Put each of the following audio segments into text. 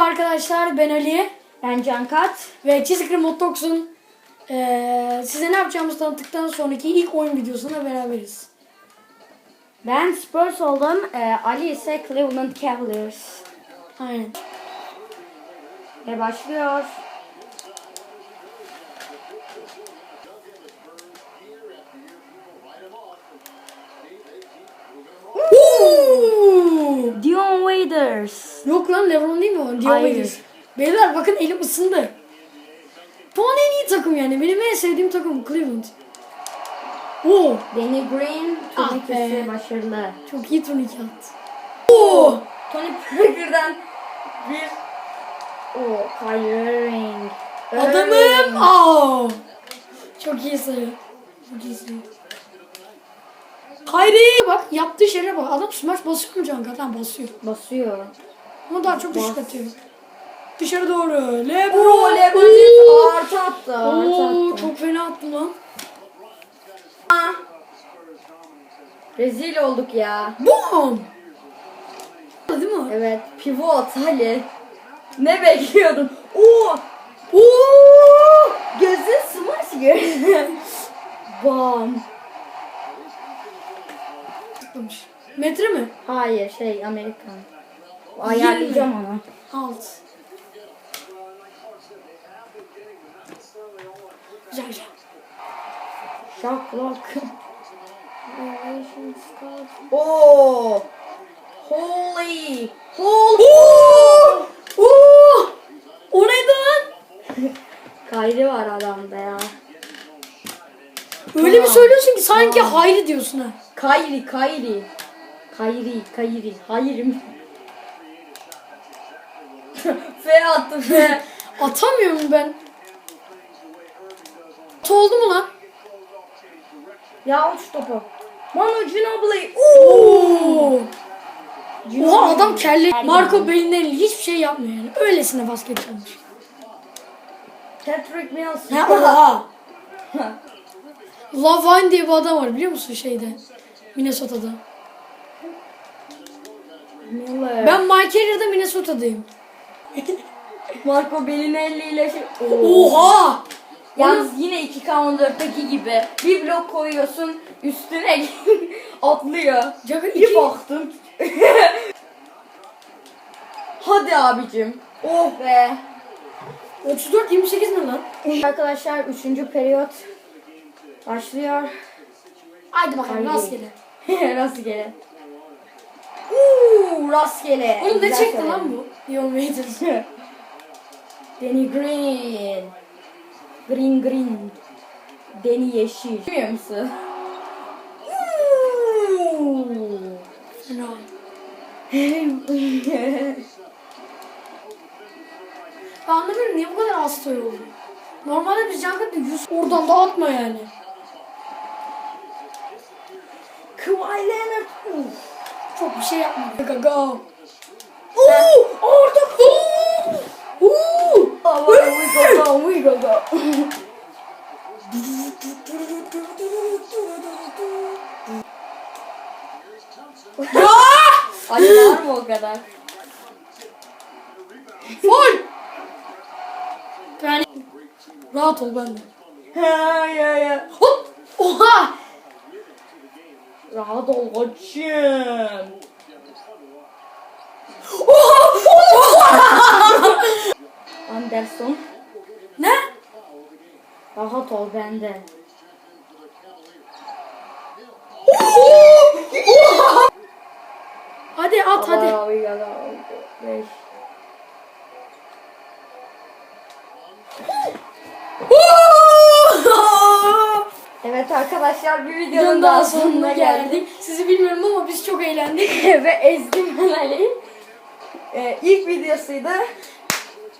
arkadaşlar ben Ali Ben Cankat. ve Çizik Remote eee, size ne yapacağımızı tanıttıktan sonraki ilk oyun videosunda beraberiz. Ben Spurs oldum. Ee, Ali ise Cleveland Cavaliers. Aynen. Ve başlıyor. Dion Waiters. Yok lan Lebron değil mi o? Waiters. Beyler bakın elim ısındı. Şu an en iyi takım yani. Benim en sevdiğim takım Cleveland. Oo, Danny Green. Ah Turnikesi be. başarılı. çok iyi turnike attı. Oo! Tony Parker'dan bir... O Kyrie Irving. Adamım! Aa! Çok iyi sayı. Çok iyi sayı. Hayri! Bak yaptığı şeye bak. Adam smash basıyor mu Can Katan? Basıyor. Basıyor. Ama daha çok Bas. atıyor. Dışarı doğru. Lebron! Oo LeBron! James artı attı. Artı Oo, attı. çok fena attı lan. Rezil olduk ya. Bom! Değil mi? Evet. Pivot Ali. Ne bekliyordun? Oo! Oo! Gözün smash gibi. Bam. Metre mi? Hayır şey Amerikan. Ayarlayacağım onu. Alt. Güzel güzel. Şaklak. Oo! Holy! Holy! Oo! Oo! O neydi lan? Kaydı var adamda ya. Öyle bir Tamam. söylüyorsun ki sanki hayri diyorsun ha. Kayri, Kayri. Kayri, Kayri. Hayır mı? F attı F. Atamıyorum ben. At oldu mu lan? ya al şu topu. Manu Ginobili. Oo! Oha adam kelle. Marco Bellinelli hiçbir şey yapmıyor yani. Öylesine basket çalmış. Patrick Mills. Ha oha. Lavine diye bir adam var biliyor musun şeyde? Minnesota'da. Miller. Ben Mike Carrier'da Minnesota'dayım. Marco Bellinelli ile şey. Oha! Yalnız yine 2K14'teki gibi bir blok koyuyorsun üstüne atlıyor. Caka Bir iki, baktım. Hadi abicim. Oh be. 34 28 mi lan? Arkadaşlar 3. periyot başlıyor. Haydi bakalım rastgele. rastgele. Rastgele. Oğlum ne Güzel çekti lan bu? Dion Waiters. Danny Green. Green Green. Danny Yeşil. Bilmiyor musun? Fena. Ben anlamıyorum niye bu kadar hasta oldu. Normalde biz Cankat'la 100 oradan da atma yani. Kawhi Leonard. Uf. Çok bir şey yapmadı. Gaga. Oo, Orada. Oo! Oo! Oh, we go go, we go go. Ya! Ali var mı o kadar? Full! Yani rahat ol bende. Ha ya ya. Hop! Oha! Rahat ol koçum. Anderson. Ne? Rahat ol bende. Hadi at hadi. Beş. Arkadaşlar bir videonun daha sonuna geldik. Sizi bilmiyorum ama biz çok eğlendik. Ve ezdim ben Ali'yi. Ee, ilk videosuydu.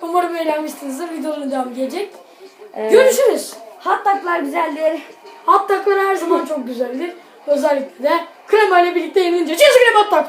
Umarım eğlenmişsinizdir. Videonun devamı gelecek. Ee, Görüşürüz. Hot doglar güzeldir. Hot doglar her zaman çok güzeldir. Özellikle de krema ile birlikte yenince çizgi krema dog.